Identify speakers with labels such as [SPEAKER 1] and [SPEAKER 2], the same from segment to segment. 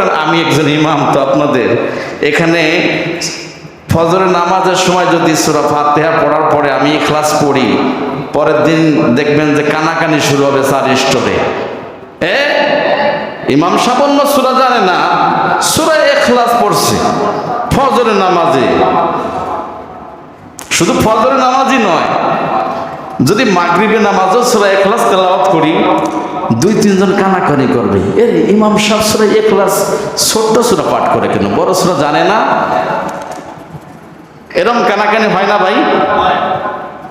[SPEAKER 1] করেন আমি একজন ইমাম তো আপনাদের। এখানে ফজরের নামাজের সময় যদি সুরা ফাতেহা পড়ার পরে আমি ক্লাস পড়ি, পরের দিন দেখবেন যে কানাকানি শুরু হবে স্যার স্টোরে। এ? ইমাম সাবন্য সুরা জানে না, সুরা এখলাস পড়ছে ফজরের নামাজে। শুধু ফজরের নামাজই নয়, যদি মাগরিবে নামাজও সুরা এখলাস তেলাওয়াত করি দুই তিনজন কানাকানি করবে। এ ইমাম সাহেব সুরা এখলাস ছোট্ট সুরা পাঠ করে কেন? বড় সুরা জানে না? এরম কানাকানি হয় না ভাই?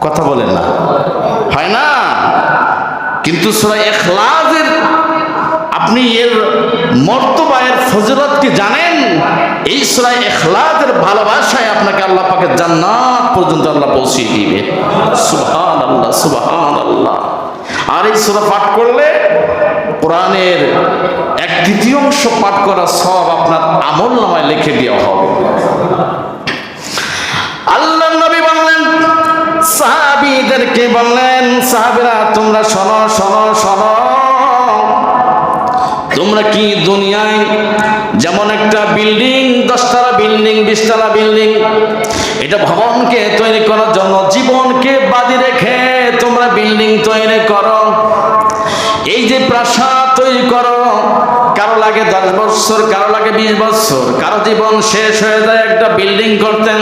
[SPEAKER 1] কথা বলেন না। হয় না? কিন্তু সুরা এখলাসের আপনি এর মর্তবা, এর ফজরত কি জানেন? এই সুরা এখলাসের ভালোবাসায় আপনাকে আল্লাহ পাকে জান্নাত পর্যন্ত আল্লাহ পৌঁছিয়ে দিবে। সুবহান আল্লাহ সুবহান আল্লাহ আর এই সুরা পাঠ করলে কোরআনের এক তৃতীয়াংশ পাঠ করা সব আপনার আমল নামায় লিখে দেওয়া হবে। আল্লাহ নবী বললেন, সাহাবীদেরকে বললেন, সাহাবীরা, তোমরা শোনো শোনো শোনো। তোমরা কি দুনিয়ায় যেমন একটা বিল্ডিং, দশতলা বিল্ডিং, বিশতলা বিল্ডিং, এটা ভবনকে তৈরি করার জন্য জীবনকে বাদি রেখে তোমরা বিল্ডিং তৈরি করো। এই যে প্রাসাদ তৈরি করো, কারও লাগে দশ বছর, কারও লাগে বিশ বছর, কারও জীবন শেষ হয়ে যায় একটা বিল্ডিং করতেন।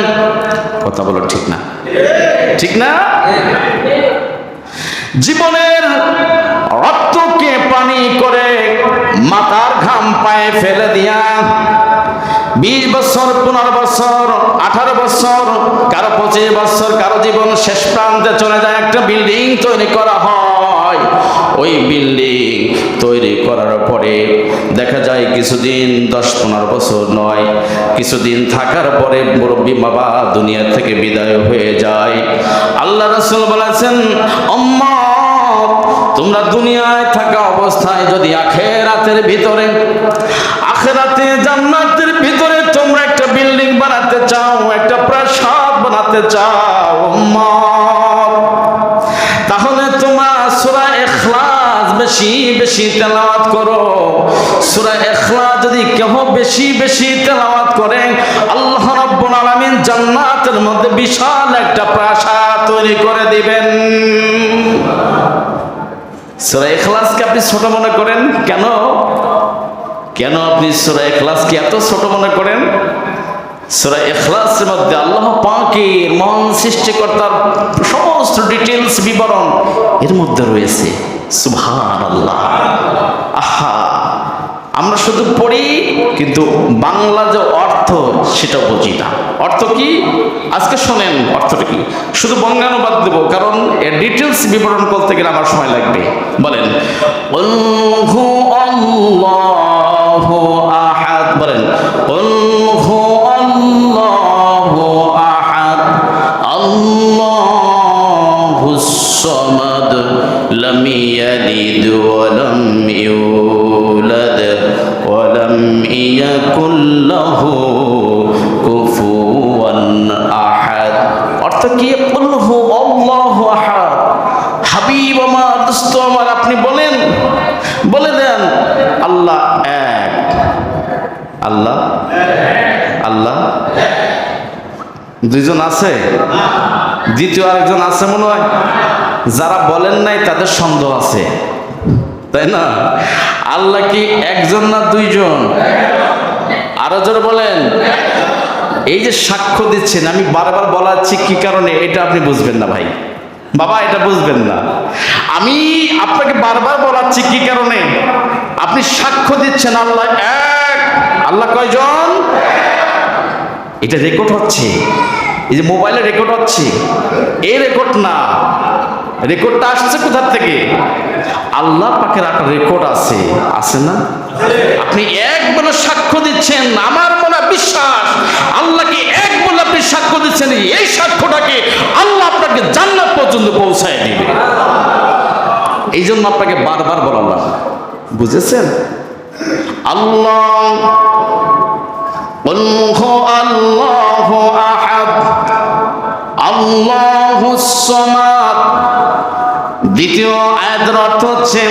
[SPEAKER 1] কথা বলো ঠিক না? ঠিক না? জীবনের রক্তকে পানি করে মাথার ঘাম পায়ে ফেলে দিয়া বিশ বছর, পনেরো বছর, আঠারো বছর, কারও পঁচিশ বছর, কারও জীবন শেষ প্রান্তে চলে যায়, একটা বিল্ডিং তৈরি করা হয়। ওই বিল্ডিং তৈরি করার পরে দেখা যায় কিছুদিন, দশ পনেরো বছর নয়, কিছুদিন থাকার পরে মুরব্বী বাবা দুনিয়া থেকে বিদায় হয়ে যায়। আল্লাহ রসুল বলেছেন অম্মা তোমরা দুনিয়ায় থাকা অবস্থায় যদি আখেরাতের ভিতরে আখের আখেরাতে জান্নাতের ভিতরে তোমরা একটা বিল্ডিং বানাতে চাও একটা বানাতে চাও তাহলে তোমার সূরা ইখলাস বেশি বেশি তেলাওয়াত করো। সূরা ইখলাস যদি কেহ বেশি বেশি তেলাওয়াত করে, আল্লাহ রাব্বুল আলামিন জান্নাতের মধ্যে বিশাল একটা প্রাসাদ তৈরি করে দিবেন। সূরা ইখলাসকে আপনি ছোট মনে করেন? কেন? কেন আপনি সূরা ইখলাসকে এত ছোট মনে করেন? সূরা ইখলাসের মধ্যে আল্লাহ পাকের মহান সৃষ্টিকর্তার সমস্ত ডিটেলস বিবরণ এর মধ্যে রয়েছে। সুবহানাল্লাহ। আহা, আমরা শুধু পড়ি, কিন্তু বাংলা যে অর্থ, সেটা বুঝি না। অর্থ কি? আজকে শোনেন, অর্থটা কি? শুধু বঙ্গানুবাদ দেব, কারণ এর ডিটেলস বিবরণ করতে গেলে আমার সময় লাগবে। বলেন আল্লাহু দুইজন আছে? দ্বিতীয় আরেকজন আছে মনে হয়। যারা বলেন নাই, তাদের সন্দেহ আছে। তাই না? আল্লাহ কি একজন না দুইজন? আরও জোরে বলেন। এই যে সাক্ষ্য দিচ্ছেন, আমি বারবার বলাচ্ছি, কি কারণে? এটা আপনি বুঝবেন না ভাই। বাবা, এটা বুঝবেন না। আমি আপনাকে বারবার বলাচ্ছি, কি কারণে? আপনি সাক্ষ্য দিচ্ছেন আল্লাহ এক। আল্লাহ কয়জন? এটা রেকর্ড হচ্ছে। এই যে মোবাইলে রেকর্ড হচ্ছে। এই রেকর্ড না। রেকর্ডটা আসছে কোথার থেকে? আল্লাহ পাকের একটা রেকর্ড আছে। আছে না? আপনি এক বলে সাক্ষ্য দিচ্ছেন, আমার মনে বিশ্বাস। আল্লাহকে এক বলে আপনি সাক্ষ্য দিচ্ছেন, এই সাক্ষ্যটাকে আল্লাহ আপনাকে জান্নাত পর্যন্ত পৌঁছায় দিবে। এই জন্য আপনাকে বারবার বলালাম বুঝেছেন? আল্লাহ قل هو الله أحد الله الصمد দ্বিতীয় আয়াতের অর্থ হচ্ছে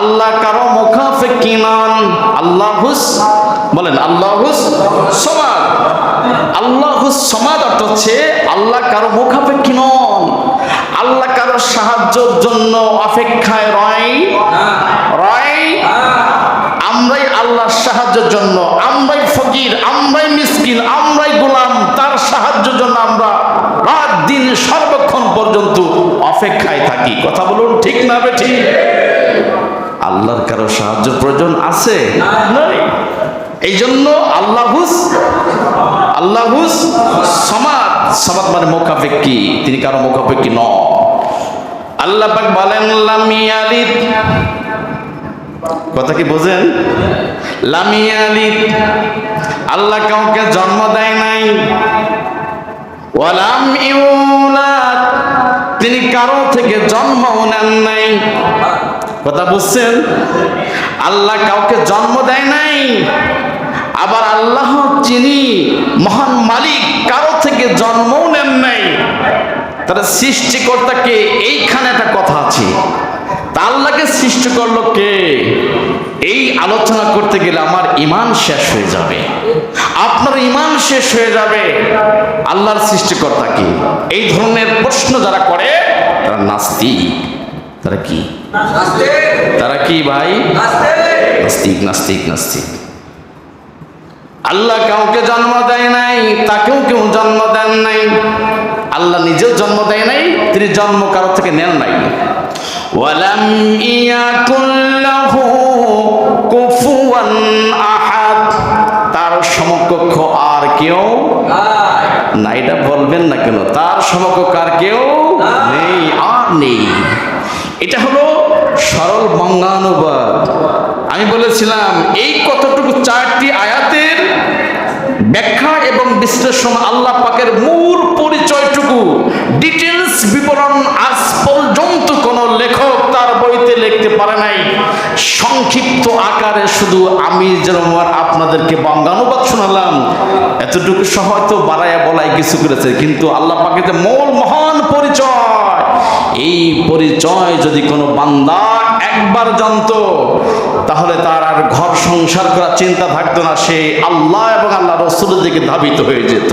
[SPEAKER 1] আল্লাহ কারো মুখাফেকি নন আল্লাহুস বলেন আল্লাহুস সমাদ আল্লাহুস সমাদ অর্থ হচ্ছে আল্লাহ কারো মুখাপেক্ষী নন আল্লাহ কারো সাহায্যের জন্য অপেক্ষায় রয় রয় আমরাই আল্লাহর সাহায্যের জন্য আমরাই ফকির আমরাই মিসকিন আমরাই গোলাম, তার সাহায্যের জন্য আমরা রাত দিন সর্বক্ষণ পর্যন্ত অপেক্ষায় থাকি। কথা বলুন, ঠিক না বেঠি আল্লাহর কারও সাহায্য প্রয়োজন আছে? এই জন্য আল্লাহুস আল্লাহুস সমাদ। সমাদ মানে মুখাপেক্ষী, তিনি কারও মুখাপেক্ষী ন আল্লাহ পাক বলেন, লামিয়ালিদ। কথা কি বোঝেন? আল্লাহ কাউকে জন্ম দেয় নাই। তিনি কারও থেকে জন্মও নেন নাই। কথা বুঝছেন? আল্লাহ কাউকে জন্ম দেয় নাই। আবার আল্লাহ যিনি মহান মালিক, কারও থেকে জন্মও নেন নাই। তারা সৃষ্টিকর্তাকে এইখানে একটা কথা আছে। তা আল্লাহকে সৃষ্টি করল কে? এই আলোচনা করতে গেলে আমার ইমান শেষ হয়ে যাবে। আপনার ইমান শেষ হয়ে যাবে। আল্লাহর সৃষ্টিকর্তা কি? এই ধরনের প্রশ্ন যারা করে তারা নাস্তিক। তারা কি? তারা কি ভাই? নাস্তিক নাস্তিক নাস্তিক। আল্লাহ কাউকে জন্ম দেয় নাই তাকেও কেউ জন্ম দেন নাই। আল্লাহ নিজেও জন্ম দেয় নাই তিনি জন্ম কারও থেকে নেন নাই। ওয়ালাম ইয়াকুল্লাহু কুফুয়ান আহাদ। তার সমকক্ষ আর কেউ না এটা বলবেন না কেন? তার সমকক্ষ আর কেউ নেই। আর নেই। এটা হলো সরল বঙ্গানুবাদ। আমি বলেছিলাম এই কতটুকু চারটি আয়াতের ব্যাখ্যা এবং বিশ্লেষণ আল্লাহ পাকের মূল পরিচয়টুকু ডিটেলস বিবরণ আজ পর্যন্ত বইতে পারে নাই। সংক্ষিপ্ত আকারে শুধু আমি যেরকম আপনাদেরকে বঙ্গানুবাদ শোনালাম। এতটুকু সহজ তো বাড়াইয়া বলাই কিছু করেছে, কিন্তু আল্লাহ যে মূল মহান পরিচয়, এই পরিচয় যদি কোনো বান্দা একবার জানতো, তাহলে তার আর ঘর সংসার করার চিন্তা থাকতো না, সে আল্লাহ এবং আল্লাহ রসুলের দিকে ধাবিত হয়ে যেত।